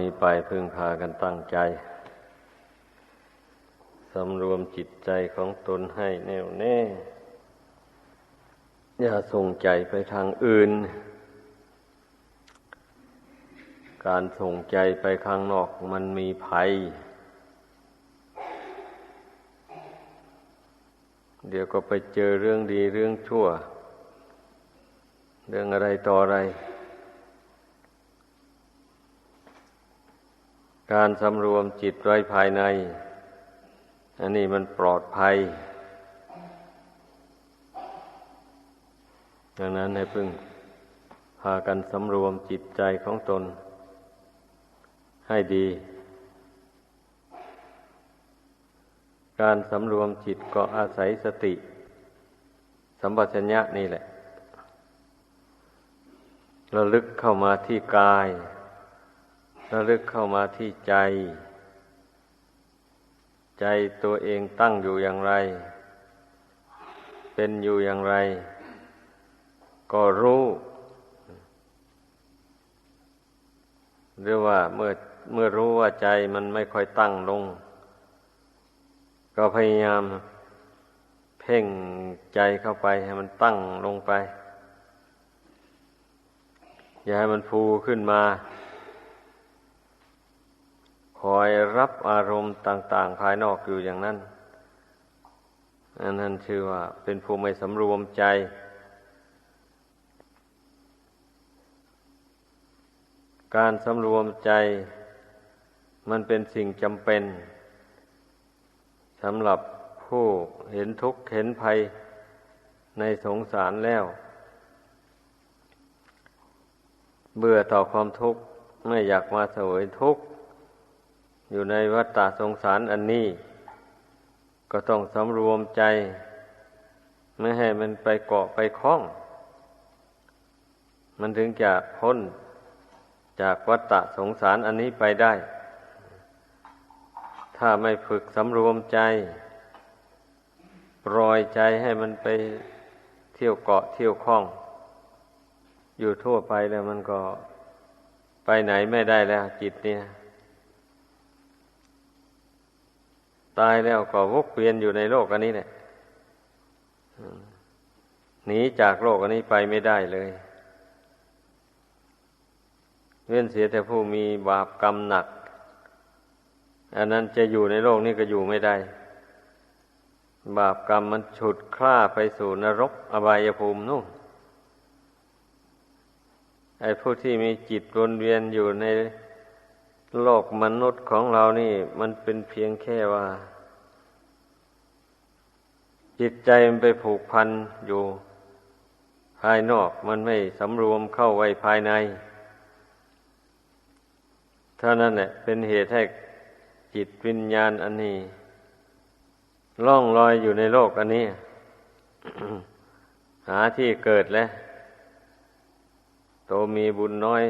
นี้ไปพึ่งพากันตั้งใจ สำรวมจิตใจของตนให้แน่วแน่ อย่าส่งใจไปทางอื่น การส่งใจไปข้างนอกมันมีภัย เดี๋ยวก็ไปเจอเรื่องดีเรื่องชั่ว เรื่องอะไรต่ออะไร การสำรวมจิตไว้ภายใน อันนี้มันปลอดภัย ดังนั้นให้พึ่งพากันสำรวมจิตใจของตน ให้ดี การสำรวมจิตก็อาศัยสติ สัมปชัญญะนี่แหละระลึกเข้ามาที่กาย ระลึกเข้ามาที่ใจ ใจตัวเองตั้งอยู่อย่างไร เป็นอยู่อย่างไร ก็รู้หรือว่าเมื่อเมื่อรู้ว่าใจมันไม่ค่อยตั้งลง ก็พยายามเพ่งใจเข้าไปให้มันตั้งลงไป อย่าให้มันฟูขึ้นมา คอยรับอารมณ์ต่าง ๆ ภายนอกอยู่อย่างนั้นอันนั้นชื่อว่า เป็นผู้ไม่สำรวมใจ การสำรวมใจ มันเป็นสิ่งจำเป็นสำหรับผู้เห็นทุกข์เห็นภัยในสงสารแล้ว เบื่อต่อความทุกข์ไม่อยากมาเสวยทุกข์ อยู่ในวัฏฏะสงสารอันนี้ ก็ต้องสำรวมใจ ไม่ให้มันไปเกาะไปคล้อง มันถึงจะพ้นจากวัฏฏะสงสารอันนี้ไปได้ ถ้าไม่ฝึกสำรวมใจ ปล่อยใจให้มันไปเที่ยวเกาะเที่ยวคล้อง อยู่ทั่วไปแล้วมันก็ไปไหนไม่ได้แล้วจิตเนี่ย ตายแล้วก็วกเวียนอยู่ในโลกอันนี้แหละหนีจากโลกอันนี้ไปไม่ได้เลย เว้นเสียแต่ผู้มีบาปกรรมหนัก อันนั้นจะอยู่ในโลกนี้ก็อยู่ไม่ได้ บาปกรรมมันฉุดคล้าไปสู่นรกอบายภูมินู่นไอ้ผู้ที่มีจิตวนเวียนอยู่ใน โลกมนุษย์ของเรานี่ มันเป็นเพียงแค่ว่า จิตใจมันไปผูกพันอยู่ภายนอกมันไม่สำรวมเข้าไว้ภายใน เท่านั้นแหละเป็นเหตุให้จิตวิญญาณอันนี้ ล่องลอยอยู่ในโลกอันนี้ หาที่เกิดแล้วโตมีบุญน้อย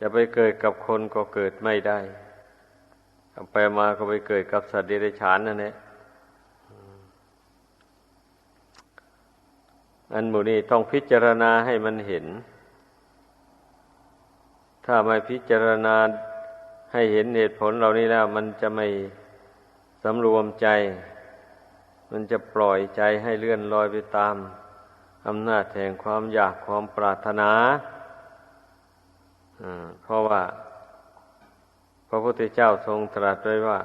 จะไปเกิดกับคนก็เกิดไม่ได้ไปมาก็ไปเกิดกับสัตว์เดรัจฉานนั่นแหละอันหมูนี้ต้องพิจารณาให้มันเห็น ถ้าไม่พิจารณาให้เห็นเหตุผลเหล่านี้แล้ว มันจะไม่สำรวมใจ มันจะปล่อยใจให้เลื่อนลอยไปตามอำนาจแห่งความอยากความปรารถนา เพราะว่า พระพุทธเจ้าทรงตรัสไว้ว่า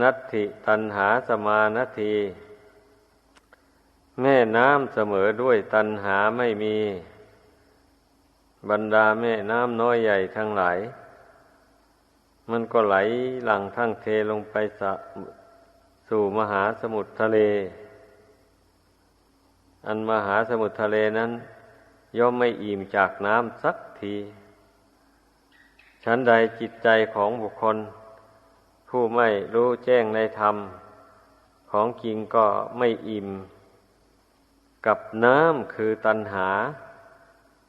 นัตถิตันหาสมานาที แม่น้ำเสมอด้วยตันหาไม่มี บรรดาแม่น้ำน้อยใหญ่ทั้งหลายมันก็ไหลหลังทั้งเทลงไปสสู่มหาสมุทรทะเล อันมหาสมุทรทะเลนั้น ย่อมไม่อิ่มจากน้ำสักที ชั้นใดจิตใจของบุคคล ผู้ไม่รู้แจ้งในธรรม ของจริงก็ไม่อิ่ม กับน้ำคือตัณหา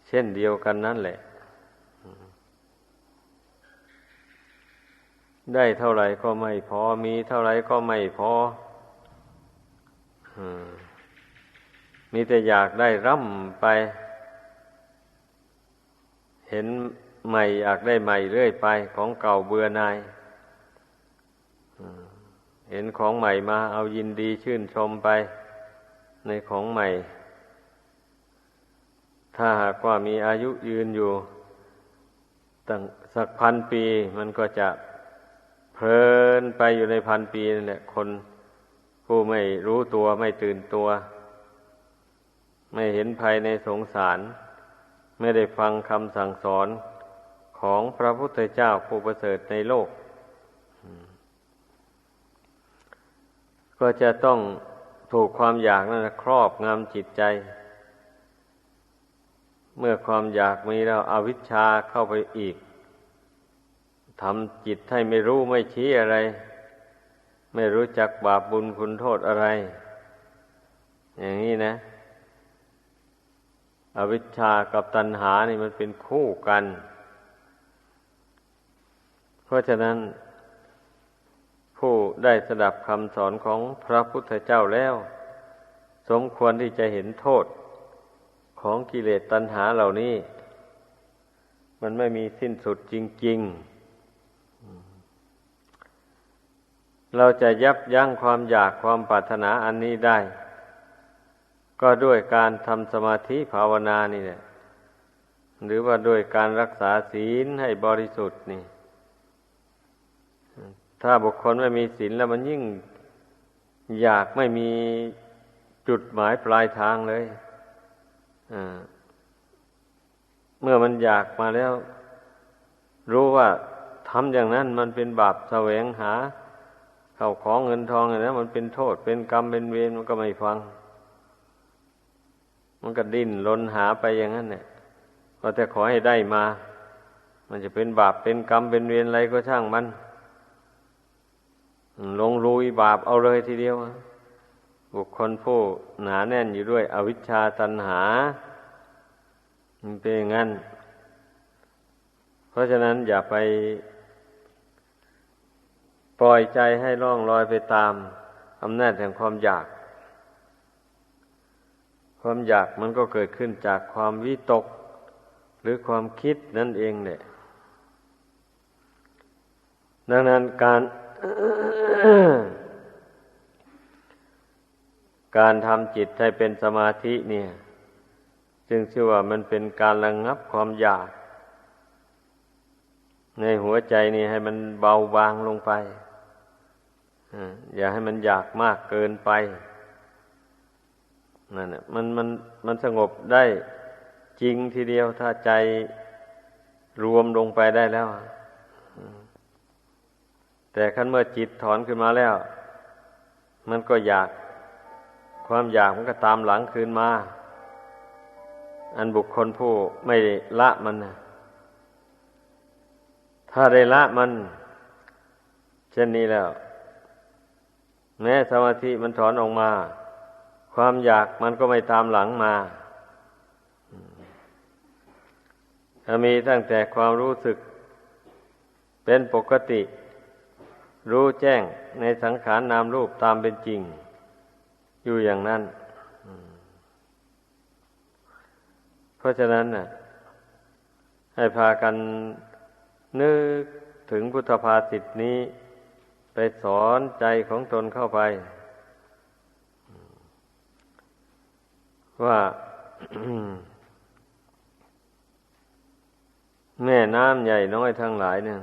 เช่นเดียวกันนั่นแหละ ได้เท่าไหร่ก็ไม่พอมีเท่าไหร่ก็ไม่พอมีแต่อยากได้ร่ำไป เห็น ใหม่อยากได้ใหม่เรื่อยไป ของเก่าเบื่อนายเห็นของใหม่มาเอายินดีชื่นชมไป ในของใหม่ ถ้าหากว่ามีอายุยืนอยู่ตั้งสักพันปี มันก็จะเพลินไปอยู่ในพันปีนั่นแหละคนผู้ไม่รู้ตัวไม่ตื่นตัว ไม่เห็นภัยในสงสาร ไม่ได้ฟังคำสั่งสอน ของพระพุทธเจ้าผู้ประเสริฐในโลก ก็จะต้องถูกความอยากนั้นครอบงำจิตใจ เมื่อความอยากมีแล้วอวิชชาเข้าไปอีกทำจิตให้ไม่รู้ไม่ชี้อะไร ไม่รู้จักบาปบุญคุณโทษอะไร อย่างนี้นะ อวิชชากับตัณหานี่มันเป็นคู่กัน เพราะฉะนั้นผู้ได้สดับคำสอนของพระพุทธเจ้าแล้ว สมควรที่จะเห็นโทษของกิเลสตัณหาเหล่านี้ มันไม่มีสิ้นสุดจริง ๆ เราจะยับยั้งความอยากความปรารถนาอันนี้ได้ ก็ด้วยการทำสมาธิภาวนานี่แหละหรือว่าด้วยการรักษาศีลให้บริสุทธิ์นี่ ถ้าบุคคลไม่มีศีลแล้วมันยิ่งอยากไม่มีจุดหมายปลายทางเลยเมื่อมันอยากมาแล้ว รู้ว่าทำอย่างนั้นมันเป็นบาปแสวงหาเข้าของเงินทองนะมันเป็นโทษเป็นกรรมเป็นเวรมันก็ไม่ฟัง มันก็ดิ้นรนหาไปอย่างนั้นเนี่ยก็แต่ขอให้ได้มา มันจะเป็นบาปเป็นกรรมเป็นเวรอะไรก็ช่างมัน ลงลุยบาปเอาเลยทีเดียว บุคคลผู้หนาแน่นอยู่ด้วย อวิชชาตันหาเป็นอย่างนั้น เพราะฉะนั้นอย่าไปปล่อยใจให้ล่องลอยไปตามอำนาจแห่งความอยาก ความอยากมันก็เกิดขึ้นจากความวิตก หรือความคิดนั่นเองเนี่ยดังนั้นการ การทำจิตให้เป็นสมาธิเนี่ย จึงชื่อว่ามันเป็นการระงงับความอยาก ในหัวใจนี่ให้มันเบาบางลงไปอย่าให้มันอยากมากเกินไปนั่นมันมันมันสงบได้จริงทีเดียวถ้าใจรวมลงไปได้แล้ว แต่ขั้นเมื่อจิตถอนขึ้นมาแล้ว มันก็อยาก ความอยากมันก็ตามหลังคืนมา อันบุคคลผู้ไม่ละมันนะถ้าได้ละมัน เช่นนี้แล้ว แม้สมาธิมันถอนออกมา ความอยากมันก็ไม่ตามหลังมาถ้ามีตั้งแต่ความรู้สึกเป็นปกติ รู้แจ้งในสังขารนามรูปตามเป็นจริง อยู่อย่างนั้น เพราะฉะนั้นน่ะ ให้พากันนึกถึงพุทธภาษิตนี้ ไปสอนใจของตนเข้าไป ว่าแม่น้ำใหญ่น้อยทั้งหลายเนี่ย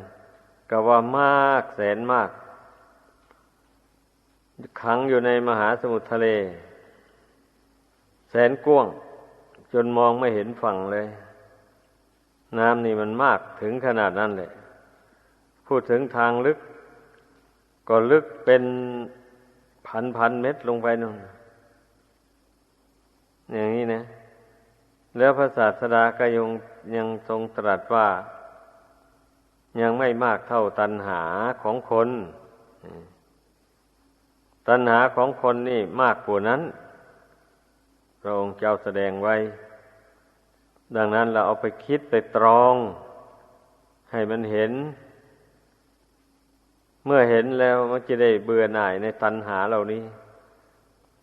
ก็ว่ามากแสนมาก ขังอยู่ในมหาสมุทรทะเล แสนกว้างจนมองไม่เห็นฝั่งเลย น้ำนี่มันมากถึงขนาดนั้นเลยพูดถึงทางลึก ก็ลึกเป็นพันพันเม็ดลงไปนู่นอย่างนี้นะ แล้วพระศาสดาก็ยังยังทรงตรัสว่า ยังไม่มากเท่าตัณหาของคน ตัณหาของคนนี่มากกว่านั้น พระองค์เจ้าแสดงไว้ ดังนั้นเราเอาไปคิดไปตรอง ให้มันเห็น เมื่อเห็นแล้วมันจะได้เบื่อหน่ายในตัณหาเหล่านี้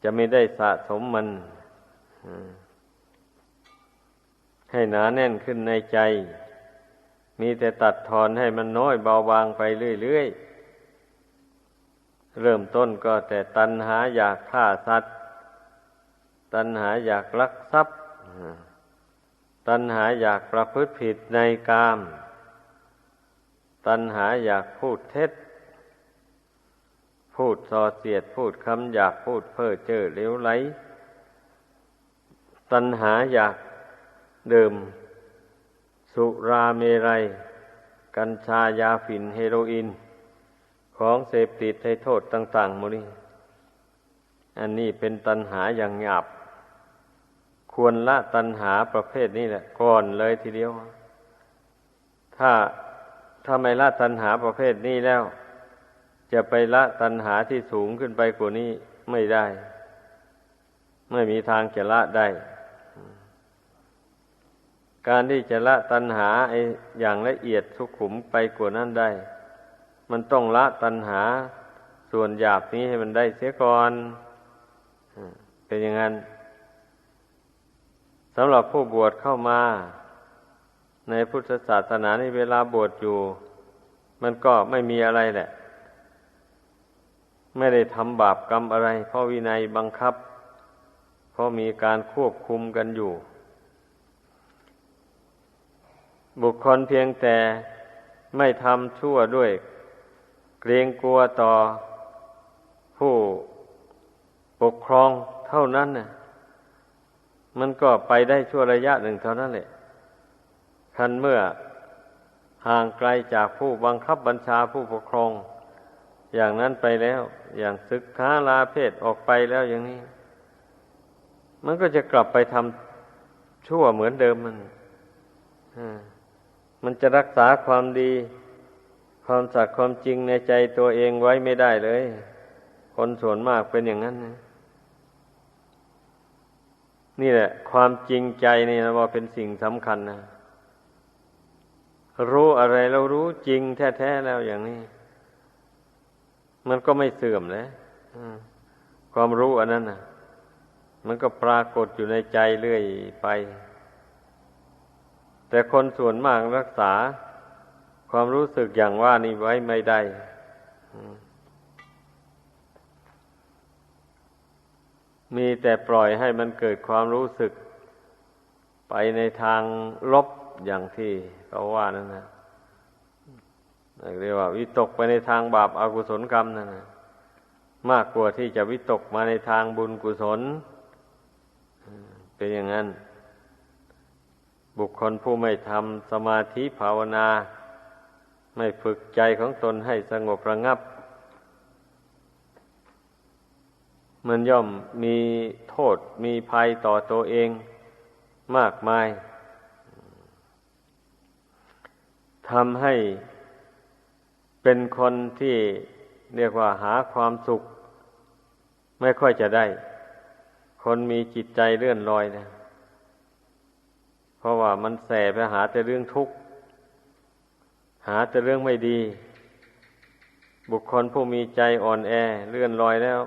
จะไม่ได้สะสมมันให้หนาแน่นขึ้นในใจ มีแต่ตัดทอนให้มันน้อยเบาบางไปเรื่อยๆ เริ่มต้นก็แต่ตัณหาอยากฆ่าสัตว์ ตัณหาอยากลักทรัพย์ ตัณหาอยากประพฤติผิดในกาม ตัณหาอยากพูดเท็จ พูดส่อเสียด พูดคำอยากพูดเพ้อเจ้อเลวไหล ตัณหาอยากดื่ม สุราเมรัย กัญชายาฝิ่นเฮโรอีนของเสพติดให้โทษต่างๆมนี้ อันนี้เป็นตัณหาอย่างหยาบ ควรละตัณหาประเภทนี้แหละ ก่อนเลยทีเดียว ถ้าถ้าไม่ละตัณหาประเภทนี้แล้ว จะไปละตัณหาที่สูงขึ้นไปกว่านี้ไม่ได้ ไม่มีทางจะละได้ การที่จะละตัณหาไออย่างละเอียดสุขุมไปกว่านั้นได้ มันต้องละตัณหาส่วนหยาบนี้ให้มันได้เสียก่อนเป็นอย่างนั้นสำหรับผู้บวชเข้ามา ในพุทธศาสนาในเวลาบวชอยู่ มันก็ไม่มีอะไรแหละ ไม่ได้ทำบาปกรรมอะไร เพราะวินัยบังคับ เพราะมีการควบคุมกันอยู่ บุคคลเพียงแต่ไม่ทำชั่วด้วย เกรงกลัวต่อผู้ปกครองเท่านั้นน่ะ มันก็ไปได้ชั่วระยะหนึ่งเท่านั้นแหละคันเมื่อห่างไกลจากผู้บังคับบัญชาผู้ปกครอง อย่างนั้นไปแล้ว อย่างศึกษาลาเพศออกไปแล้วอย่างนี้ มันก็จะกลับไปทำชั่วเหมือนเดิมมันอ่า มันจะรักษาความดี ความสัตย์ความจริงในใจตัวเองไว้ไม่ได้เลย คนส่วนมากเป็นอย่างนั้นนะนี่แหละ ความจริงใจนี่นะว่าเป็นสิ่งสำคัญนะรู้อะไรเรารู้จริงแท้ๆแล้วอย่างนี้ มันก็ไม่เสื่อมเลยความรู้อันนั้นนะมันก็ปรากฏอยู่ในใจเรื่อยไป แต่คนส่วนมากรักษาความรู้สึกอย่างว่านี้ไว้ไม่ได้มีแต่ปล่อยให้มันเกิดความรู้สึก ไปในทางลบอย่างที่เขาว่านั่นนะเรียกว่า วิตกไปในทางบาปอากุศลกรรมนั่นนะมากกว่าที่จะวิตกมาในทางบุญกุศล เป็นอย่างนั้น บุคคลผู้ไม่ทำสมาธิภาวนา ไม่ฝึกใจของตนให้สงบระงับ มันย่อมมีโทษมีภัยต่อตัวเองมากมายทำให้เป็นคนที่เรียกว่าหาความสุข ไม่ค่อยจะได้ คนมีจิตใจเลื่อนลอยนะ เพราะว่ามันแสไปหาแต่เรื่องทุกข์ หาแต่เรื่องไม่ดี บุคคลผู้มีใจอ่อนแอเลื่อนลอยแล้ว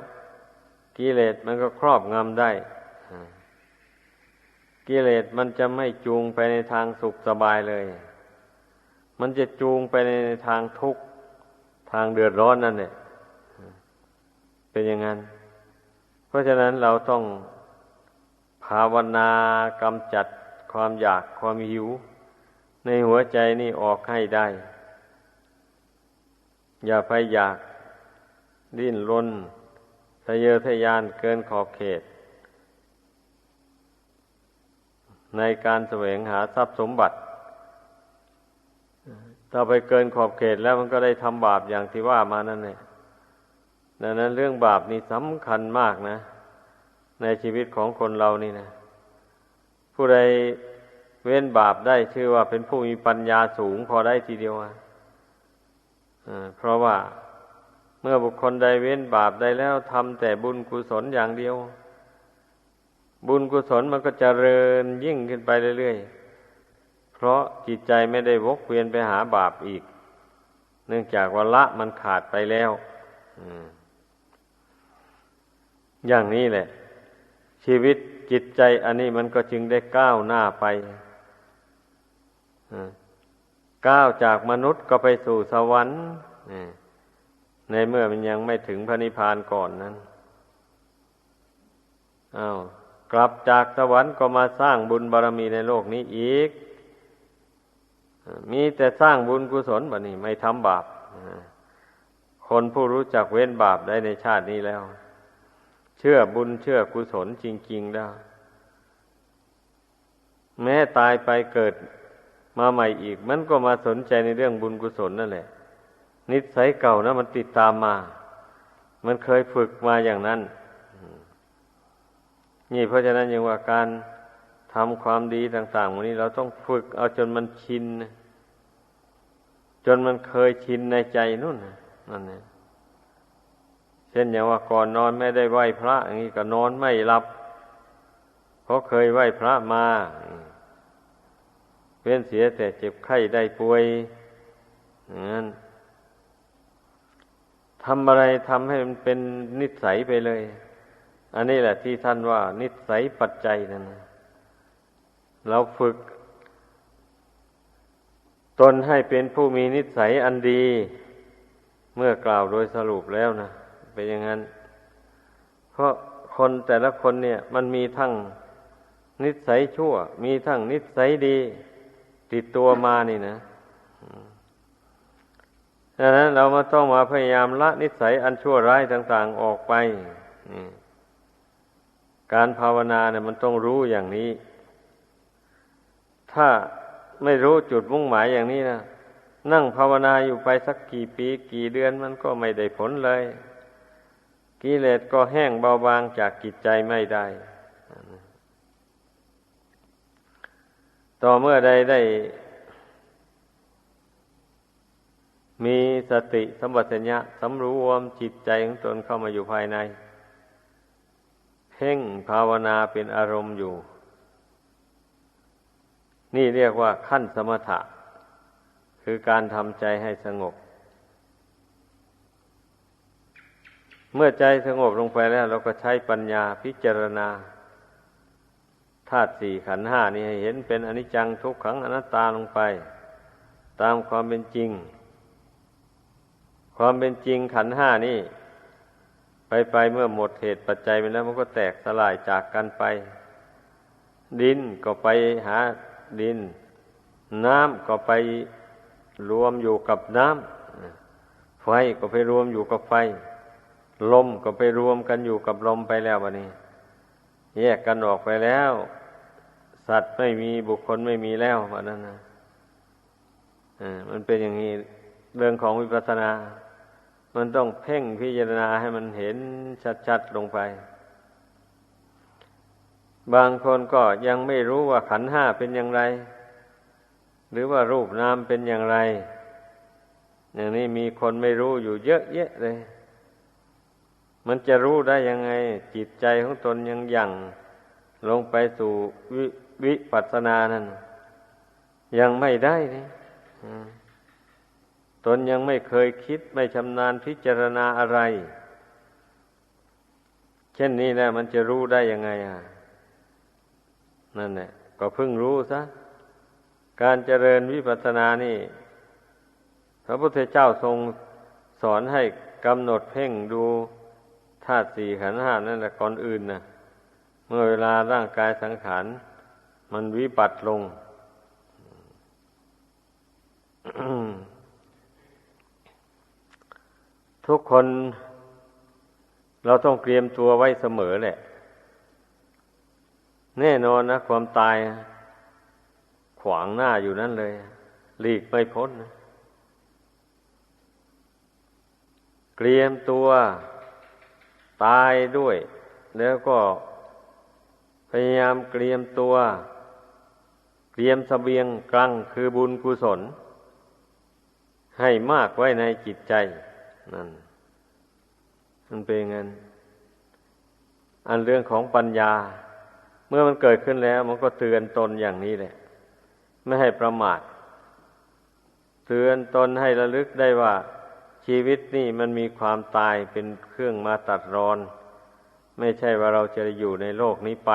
กิเลสมันก็ครอบงำได้กิเลสมันจะไม่จูงไปในทางสุขสบายเลย มันจะจูงไปในทางทุกข์ ทางเดือดร้อนนั่นเนี่ยเป็นอย่างนั้น เพราะฉะนั้นเราต้องภาวนากำจัด ความอยากความหิว ในหัวใจนี่ออกให้ได้ อย่าไปอยากดิ้นรนทะเยอทะยานเกินขอบเขต ในการแสวงหาทรัพย์สมบัติ ถ้าไปเกินขอบเขตแล้วมันก็ได้ทำบาปอย่างที่ว่ามานั่นแหละดังนั้นเรื่องบาปนี่สำคัญมากนะ ในชีวิตของคนเรานี่นะ ผู้ใดเว้นบาปได้ชื่อว่าเป็นผู้มีปัญญาสูงพอได้ทีเดียวอะเพราะว่าเมื่อบุคคลใดเว้นบาปได้แล้วทำแต่บุญกุศลอย่างเดียว บุญกุศลมันก็จเจริญยิ่งขึ้นไปเรื่อยๆ เพราะจิตใจไม่ได้วกเวียนไปหาบาปอีก เนื่องจากว่าละมันขาดไปแล้วอย่างนี้แหละ ชีวิตจิตใจอันนี้มันก็จึงได้ก้าวหน้าไปก้าวจากมนุษย์ก็ไปสู่สวรรค์ในเมื่อมันยังไม่ถึงพระนิพพานก่อนนั้นอา้าวกลับจากสวรรค์ก็มาสร้างบุญบารรมีในโลกนี้อีก มีแต่สร้างบุญกุศลบะนี้ไม่ทำบาปคนผู้รู้จักเว้นบาปได้ในชาตินี้แล้ว ชื่อบุญเชื่อกุศลจริงๆแล้วแม้ตายไปเกิดมาใหม่อีก มันก็มาสนใจในเรื่องบุญกุศลนั่นแหละ นิสัยเก่านะมันติดตามมา มันเคยฝึกมาอย่างนั้น นี่เพราะฉะนั้นยังว่าการทำความดีต่างๆวันนี้เราต้องฝึกเอาจนมันชิน จนมันเคยชินในใจนู่นนั่นเนี่ย เช่นอย่างว่าก่อนนอนไม่ได้ไหว้พระอย่างนี้ก็นอนไม่หลับ เพราะเคยไหว้พระมาเว้นเสียแต่เจ็บไข้ได้ป่วยอย่างนั้นทำอะไรทำให้มันเป็นนิสัยไปเลย อันนี้แหละที่ท่านว่า นิสัยปัจจัยนั่นเราฝึก ตนให้เป็นผู้มีนิสัยอันดี เมื่อกล่าวโดยสรุปแล้วนะ เป็นอย่างนั้น เพราะคนแต่ละคนเนี่ย มันมีทั้งนิสัยชั่ว มีทั้งนิสัยดี ติดตัวมานี่นะดังนั้นเรามาต้องมาพยายามละนิสัยอันชั่วร้ายต่าง ๆออกไปการภาวนาเนี่ยมันต้องรู้อย่างนี้ ถ้าไม่รู้จุดมุ่งหมายอย่างนี้นะนั่งภาวนาอยู่ไปสักกี่ปีกี่เดือนมันก็ไม่ได้ผลเลย กิเลสก็แห้งเบาบางจากกิจใจไม่ได้ ต่อเมื่อใดได้ มีสติสัมปชัญญะสำรวมจิตใจของตนเข้ามาอยู่ภายใน เพ่งภาวนาเป็นอารมณ์อยู่ นี่เรียกว่าขั้นสมถะ คือการทำใจให้สงบ เมื่อใจสงบลงไปแล้ว เราก็ใช้ปัญญาพิจารณาธาตุสี่ขันห้านี่ให้เห็นเป็นอนิจจังทุกขังอนัตตาลงไป ตามความเป็นจริง ความเป็นจริงขันห้านี่ ไปไปเมื่อหมดเหตุปัจจัยไปแล้วมันก็แตกสลายจากกันไป ดินก็ไปหาดิน น้ำก็ไปรวมอยู่กับน้ำไฟก็ไปรวมอยู่กับไฟ ลมก็ไปรวมกันอยู่กับลมไปแล้ววันนี้ แยกกันออกไปแล้ว สัตว์ไม่มีบุคคลไม่มีแล้ววันนั้นนะอ่ามันเป็นอย่างนี้เรื่องของวิปัสสนา มันต้องเพ่งพิจารณาให้มันเห็นชัดๆลงไป บางคนก็ยังไม่รู้ว่าขันห้าเป็นอย่างไร หรือว่ารูปนามเป็นอย่างไร อย่างนี้มีคนไม่รู้อยู่เยอะแยะเลย มันจะรู้ได้ยังไง จิตใจของตนยังยังลงไปสู่วิวิปัสสนานั้นยังไม่ได้นี่ตนยังไม่เคยคิดไม่ชำนาญพิจารณาอะไร เช่นนี้แหละมันจะรู้ได้ยังไงอะนั่นแหละก็เพิ่งรู้ซะการเจริญวิปัสสนานี่ พระพุทธเจ้าทรงสอนให้กำหนดเพ่งดู ธาตุสี่ขันธ์ห้านั่นแหละก่อนอื่นนะเมื่อเวลาร่างกายสังขารมันวิบัติลง ทุกคนเราต้องเตรียมตัวไว้เสมอแหละ แน่นอนนะ ความตายขวางหน้าอยู่นั่นเลย หลีกไม่พ้นนะเตรียมตัว ตายด้วย แล้วก็พยายามเตรียมตัว เตรียมสเสบียงกลังคือบุญกุศล ให้มากไว้ในจิตใจ นั่น มันเป็นงั้นอันเรื่องของปัญญา เมื่อมันเกิดขึ้นแล้ว มันก็เตือนตนอย่างนี้แหละ ไม่ให้ประมาท เตือนตนให้ระลึกได้ว่า ชีวิตนี่มันมีความตายเป็นเครื่องมาตัดรอน ไม่ใช่ว่าเราจะอยู่ในโลกนี้ไป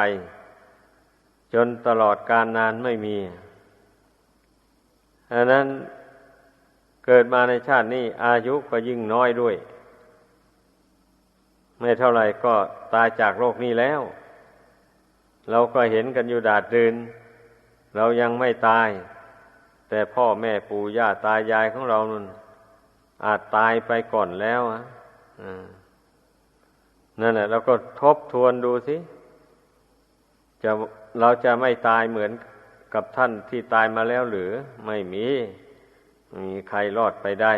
จนตลอดการนานไม่มีอันนั้นเกิดมาในชาตินี้อายุก็ยิ่งน้อยด้วย ไม่เท่าไหร่ก็ตายจากโลกนี้แล้ว เราก็เห็นกันอยู่ดาดดืนเรายังไม่ตาย แต่พ่อแม่ปู่ย่าตายายของเรานั่น อาจตายไปก่อนแล้วอะนั่นแหละเราก็ทบทวนดูสิจะเราจะไม่ตายเหมือนกับท่านที่ตายมาแล้วหรือไม่มีมีใครรอดไปได้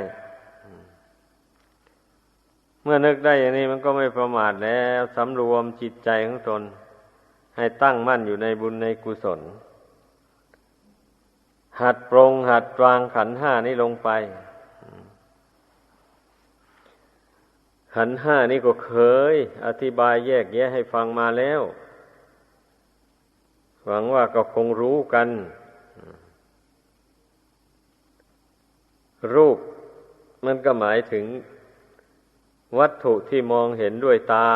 เมื่อนึกได้อย่างนี้มันก็ไม่ประมาทแล้วสำรวมจิตใจของตน ให้ตั้งมั่นอยู่ในบุญในกุศล หัดปรงหัดวางขันห้านี้ลงไป ขันห้านี่ก็เคย อธิบายแยกแยะให้ฟังมาแล้ว หวังว่าก็คงรู้กัน รูปมันก็หมายถึง วัตถุที่มองเห็นด้วยตา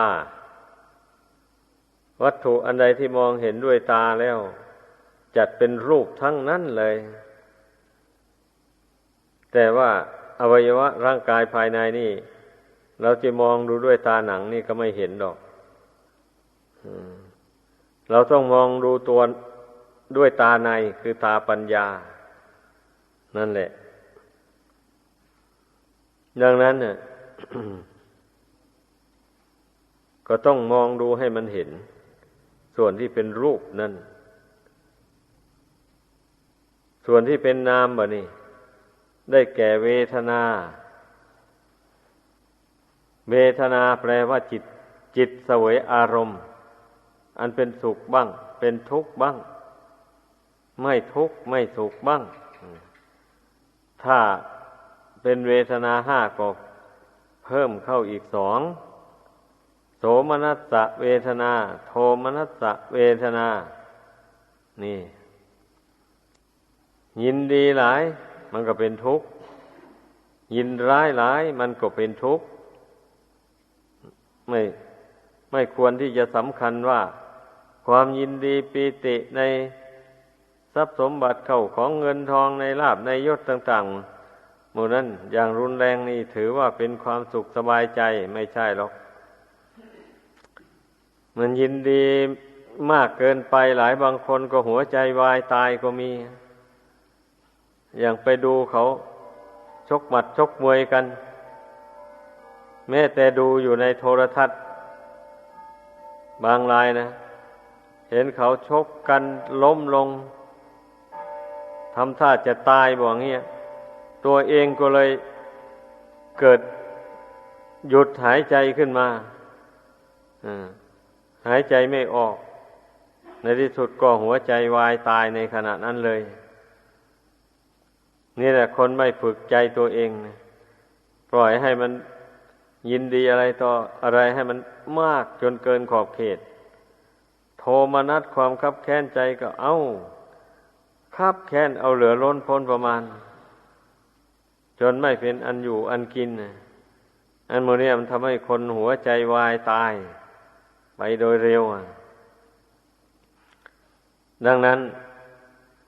วัตถุอันใดที่มองเห็นด้วยตาแล้ว จัดเป็นรูปทั้งนั้นเลย แต่ว่าอวัยวะร่างกายภายในนี่ เราจะมองดูด้วยตาหนังนี่ก็ไม่เห็นดอกเราต้องมองดูตัวด้วยตาในคือตาปัญญา นั่นแหละ ดังนั้นเนี่ยก็ต้องมองดูให้มันเห็น ส่วนที่เป็นรูปนั่น ส่วนที่เป็นนามบ่นี่ ได้แก่เวทนา เวทนาแปลว่าจิต จิตเสวยอารมณ์ อันเป็นสุขบ้าง เป็นทุกข์บ้าง ไม่ทุกข์ไม่สุขบ้าง ถ้าเป็นเวทนาห้าก็เพิ่มเข้าอีกสองโสมนัสสะเวทนา โทมนัสสะเวทนา นี่ ยินดีหลาย มันก็เป็นทุกข์ ยินร้ายหลาย มันก็เป็นทุกข์ ไม่ไม่ควรที่จะสำคัญว่า ความยินดีปีติในทรัพย์สมบัติเข้าของเงินทองในลาบในยศต่างๆหมู่นั้นอย่างรุนแรงนี่ถือว่าเป็นความสุขสบายใจไม่ใช่หรอก มันยินดีมากเกินไปหลายบางคนก็หัวใจวายตายก็มี อย่างไปดูเขาชกหมัดชกมวยกัน แม้แต่ดูอยู่ในโทรทัศน์ บางรายนะ เห็นเขาชกกันล้มลงทำท่าจะตายบอกเงี้ยตัวเองก็เลยเกิดหยุดหายใจขึ้นมาหายใจไม่ออก ในที่สุดก็หัวใจวายตายในขณะนั้นเลย นี่แหละคนไม่ฝึกใจตัวเองนะปล่อยให้มัน ยินดีอะไรต่ออะไรให้มันมากจนเกินขอบเขต โทมนัดความคับแค้นใจก็เอาคับแค้นเอาเหลือล้นพ้นประมาณ จนไม่เป็นอันอยู่อันกิน อันโมเนียมันทำให้คนหัวใจวายตาย ไปโดยเร็ว ดังนั้น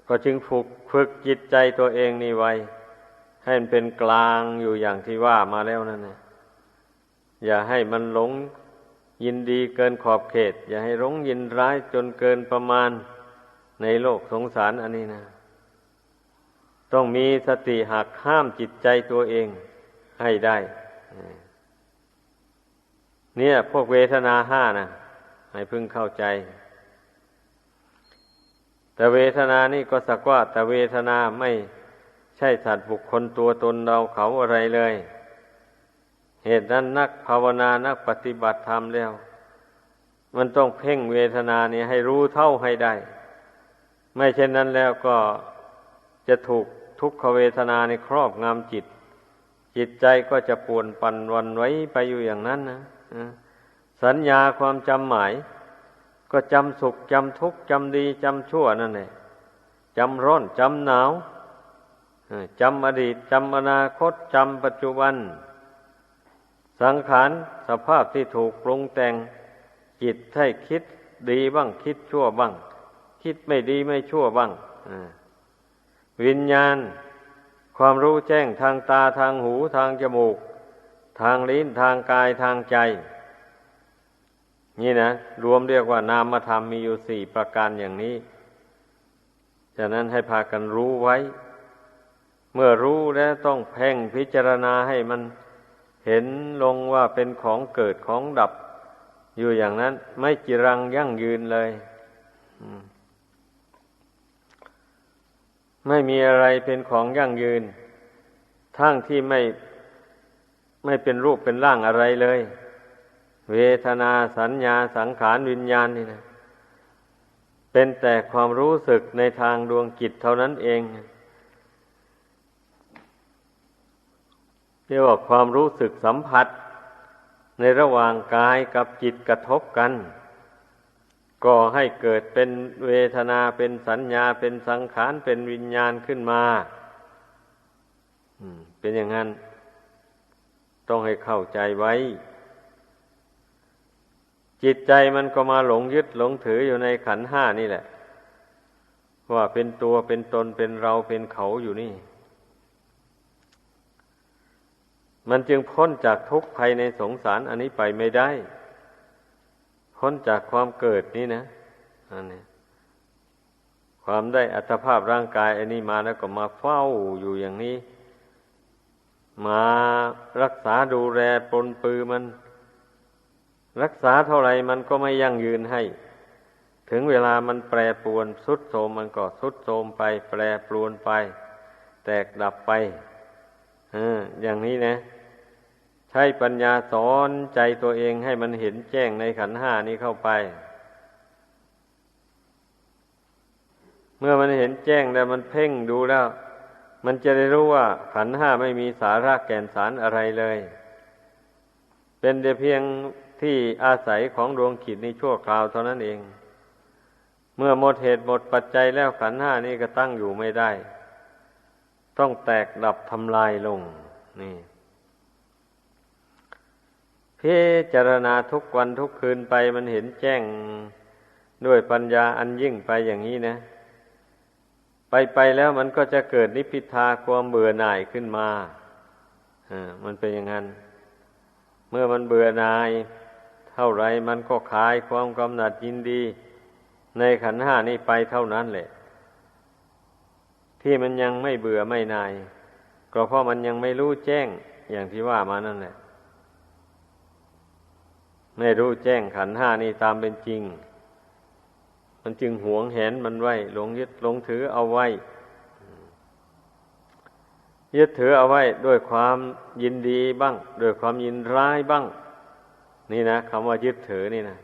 ก็จึงฝึกฝึกจิตใจตัวเองนี่ไว้ ให้มันเป็นกลางอยู่อย่างที่ว่ามาแล้วนั่นนะ อย่าให้มันหลงยินดีเกินขอบเขต อย่าให้หลงยินร้ายจนเกินประมาณในโลกสงสารอันนี้นะ ต้องมีสติหักห้ามจิตใจตัวเองให้ได้ เนี่ย พวกเวทนาห้านะให้พึงเข้าใจ แต่เวทนานี่ก็สักว่า แต่เวทนาไม่ใช่สัตว์บุคคลตัวตนเราเขาอะไรเลย เหตุนั้นนักภาวนานักปฏิบัติธรรมแล้ว มันต้องเพ่งเวทนานี้ให้รู้เท่าให้ได้ ไม่เช่นนั้นแล้วก็จะถูกทุกขเวทนาในครอบงำจิต จิตใจก็จะปวนปั่นวันไว้ไปอยู่อย่างนั้นนะสัญญาความจำหมาย ก็จำสุขจำทุกข์จำดีจำชั่วนั่นเองจำร้อนจำหนาวจำอดีตจำอนาคตจำปัจจุบัน สังขารสภาพที่ถูกปรุงแต่งจิตให้คิดดีบ้างคิดชั่วบ้าง คิดไม่ดีไม่ชั่วบ้างวิญญาณ ความรู้แจ้งทางตาทางหูทางจมูก ทางลิ้นทางกายทางใจ นี่นะรวมเรียกว่านามธรรมมีอยู่สี่ประการอย่างนี้ฉะนั้นให้พากันรู้ไว้ เมื่อรู้แล้วต้องเพ่งพิจารณาให้มัน เห็นลงว่าเป็นของเกิดของดับ อยู่อย่างนั้น ไม่จิรังยั่งยืนเลยไม่มีอะไรเป็นของยั่งยืน ทั้งที่ไม่ไม่เป็นรูปเป็นร่างอะไรเลย เวทนาสัญญาสังขารวิญญาณนี่นะ เป็นแต่ความรู้สึกในทางดวงจิตเท่านั้นเอง เรียกว่าความรู้สึกสัมผัส ในระหว่างกายกับจิตกระทบกัน ก็ให้เกิดเป็นเวทนาเป็นสัญญาเป็นสังขารเป็นวิญญาณขึ้นมาเป็นอย่างนั้น ต้องให้เข้าใจไว้ จิตใจมันก็มาหลงยึดหลงถืออยู่ในขันห้านี่แหละ ว่าเป็นตัวเป็นตนเป็นเราเป็นเขาอยู่นี่ มันจึงพ้นจากทุกข์ภายในสงสารอันนี้ไปไม่ได้ พ้นจากความเกิดนี่นะอันนี้ความได้อัตภาพร่างกาย อันนี้มาแล้วก็มาเฝ้าอยู่อย่างนี้ มารักษาดูแลปนปือมัน รักษาเท่าไรมันก็ไม่ยั่งยืนให้ ถึงเวลามันแปรปรวนสุดโทมมันก็สุดโทมไป แปรปรวนไป แตกดับไปออย่างนี้นะ ช้ปัญญาสอนใจตัวเองให้มันเห็นแจ้งในขันห้านี้เข้าไป เมื่อมันเห็นแจ้งแล้วมันเพ่งดูแล้ว มันจะได้รู้ว่าขันห้าไม่มีสาระแก่นสารอะไรเลย เป็นแต่เพียงที่อาศัยของดวงขีดในชั่วคราวเท่านั้นเอง เมื่อหมดเหตุหมดปัจจัยแล้วขันห้านี้ก็ตั้งอยู่ไม่ได้ ต้องแตกดับทำลายลง นี่ พิจารณาทุกวันทุกคืนไปมันเห็นแจ้งด้วยปัญญาอันยิ่งไปอย่างนี้นะ ไปไปแล้วมันก็จะเกิดนิพพิทาความเบื่อหน่ายขึ้นมาอ่ามันเป็นอย่างนั้น เมื่อมันเบื่อหน่าย เท่าไรมันก็คลายความกำหนัดยินดี ในขันห้านี้ไปเท่านั้นแหละ ที่มันยังไม่เบื่อไม่นาย ก็เพราะมันยังไม่รู้แจ้งอย่างที่ว่ามานั่นแหละ ไม่รู้แจ้งขันห้านี่ตามเป็นจริง มันจึงหวงแหนมันไว้หลงยึดหลงถือเอาไว้ ยึดถือเอาไว้ด้วยความยินดีบ้าง ด้วยความยินร้ายบ้าง นี่นะคำว่ายึดถือนี่นะ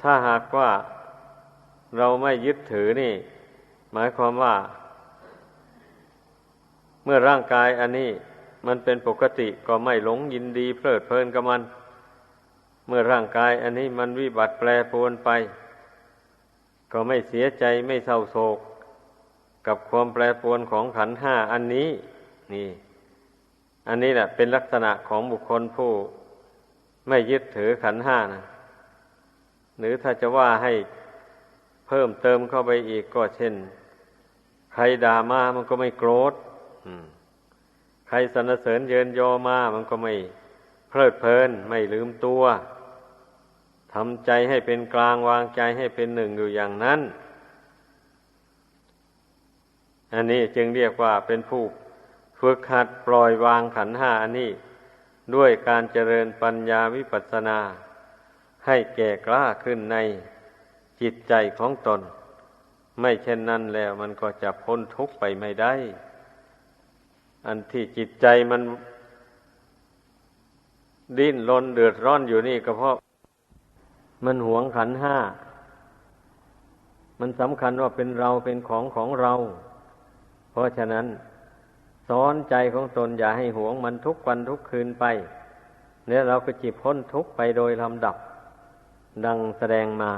ถ้าหากว่าเราไม่ยึดถือนี่ หมายความว่า เมื่อร่างกายอันนี้ มันเป็นปกติก็ไม่หลงยินดีเพลิดเพลินกับมัน เมื่อร่างกายอันนี้มันวิบัติแปรปรวนไป ก็ไม่เสียใจไม่เศร้าโศก กับความแปรปรวนของขันห้าอันนี้ นี่ อันนี้แหละเป็นลักษณะของบุคคลผู้ ไม่ยึดถือขันห้านะหรือถ้าจะว่าให้เพิ่มเติมเข้าไปอีกก็เช่น ใครด่ามามันก็ไม่โกรธอืม รสรรเสริญเยินยอมา มันก็ไม่เพลิดเพลิน ไม่ลืมตัวทำใจให้เป็นกลางวางใจให้เป็นหนึ่งอยู่อย่างนั้น อันนี้จึงเรียกว่าเป็นผู้ฝึกหัดปล่อยวางขันห้าอันนี้ ด้วยการเจริญปัญญาวิปัสสนา ให้แก่กล้าขึ้นในจิตใจของตน ไม่เช่นนั้นแล้วมันก็จะพ้นทุกข์ไปไม่ได้ อันที่จิตใจมันดิ้นรนเดือดร้อนอยู่นี่ก็เพราะ มันหวงขันห้า มันสำคัญว่าเป็นเราเป็นของของเรา เพราะฉะนั้นสอนใจของตนอย่าให้หวงมันทุกวันทุกคืนไป เนี่ยเราก็จิพ้นทุกไปโดยลำดับ ดังแสดงมา